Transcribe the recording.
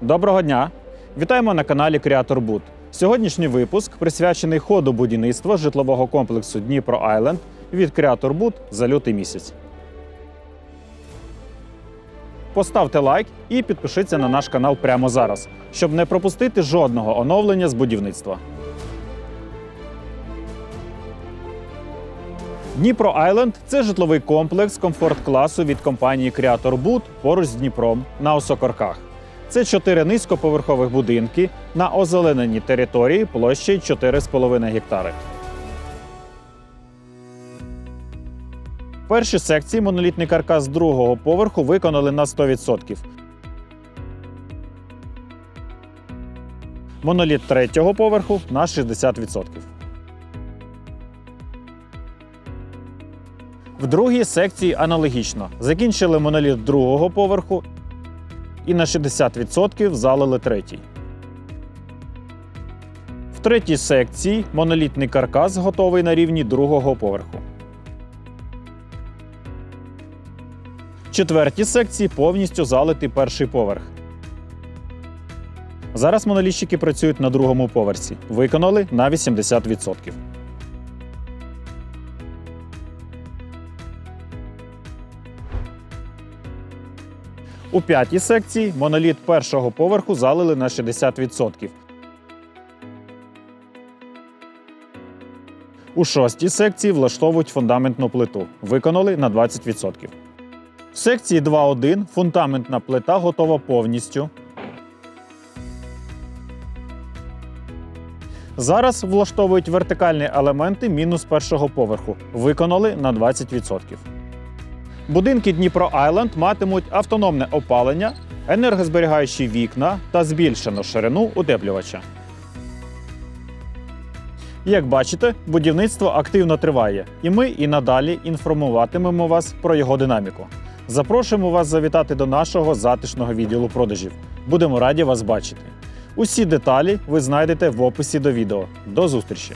Доброго дня! Вітаємо на каналі Creator Boot. Сьогоднішній випуск присвячений ходу будівництва житлового комплексу Дніпро Айленд від Creator Boot за лютий місяць. Поставте лайк і підпишіться на наш канал прямо зараз, щоб не пропустити жодного оновлення з будівництва. Дніпро Айленд це житловий комплекс комфорт-класу від компанії Creator Boot поруч з Дніпром на Осокорках. Це чотири низькоповерхових будинки на озелененій території площею 4,5 гектари. Перші секції монолітний каркас другого поверху виконали на 100%. Моноліт третього поверху на 60%. В другій секції аналогічно. Закінчили моноліт другого поверху і на 60% залили третій. В третій секції монолітний каркас готовий на рівні другого поверху. В четвертій секції повністю залитий перший поверх. Зараз монолітчики працюють на другому поверсі. Виконали на 80%. У п'ятій секції моноліт першого поверху залили на 60%. У шостій секції влаштовують фундаментну плиту. Виконали на 20%. В секції 2.1 фундаментна плита готова повністю. Зараз влаштовують вертикальні елементи мінус першого поверху. Виконали на 20%. Будинки Дніпро Айленд матимуть автономне опалення, енергозберігаючі вікна та збільшену ширину утеплювача. Як бачите, будівництво активно триває, і ми і надалі інформуватимемо вас про його динаміку. Запрошуємо вас завітати до нашого затишного відділу продажів. Будемо раді вас бачити. Усі деталі ви знайдете в описі до відео. До зустрічі!